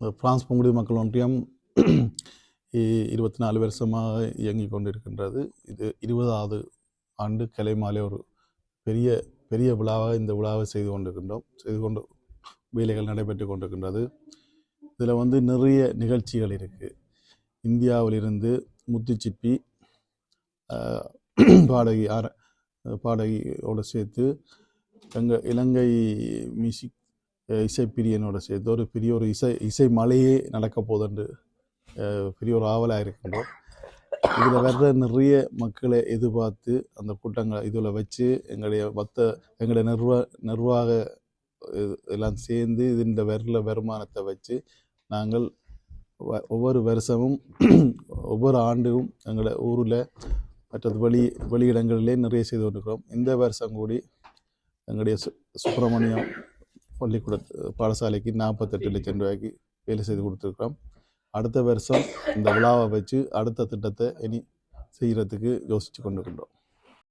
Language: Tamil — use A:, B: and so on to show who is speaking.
A: பிரான்ஸ் பங்குடி மக்கள் ஒன்றியம் இருபத்தி நாலு வருஷமாக இயங்கி கொண்டிருக்கின்றது. இது இருபதாவது ஆண்டு கலைமாலை ஒரு பெரிய பெரிய விழாவாக இந்த விழாவை செய்து கொண்டிருக்கின்றோம். செய்து கொண்டு வேலைகள் நடைபெற்று கொண்டிருக்கின்றது. இதில் வந்து நிறைய நிகழ்ச்சிகள் இருக்குது இந்தியாவிலிருந்து முத்துச்சிப்பி பாடகி ஆர பாடகியோடு சேர்த்து எங்கள் இலங்கை மியூசிக் இசைப்பிரியனோட சேர்த்து ஒரு பெரிய ஒரு இசை இசை மலையே நடக்க போதென்று பெரிய ஒரு ஆவலாக இருக்கின்றோம் இதில் வர்ற நிறைய மக்களை எதிர்பார்த்து அந்த கூட்டங்களை இதில் வச்சு எங்களுடைய மற்ற எங்களுடைய நிர்வா நிர்வாக இது எல்லாம் சேர்ந்து இந்த வரல வருமானத்தை வச்சு நாங்கள் ஒவ்வொரு வருஷமும் ஒவ்வொரு ஆண்டும் எங்களை ஊரில் மற்றது வெளி வெளியிடங்களிலே நிறைய செய்து கொண்டிருக்கிறோம். இந்த வருஷம் கூடி எங்களுடைய சு சுப்பிரமணியம் பள்ளிக்கூட பாடசாலைக்கு நாற்பத்தெட்டு லட்சம் ரூபாய்க்கு வேலை செய்து கொடுத்துருக்குறோம். அடுத்த வருஷம் இந்த விழாவை வச்சு அடுத்த திட்டத்தை இனி செய்கிறதுக்கு யோசித்து கொண்டிருக்கின்றோம்.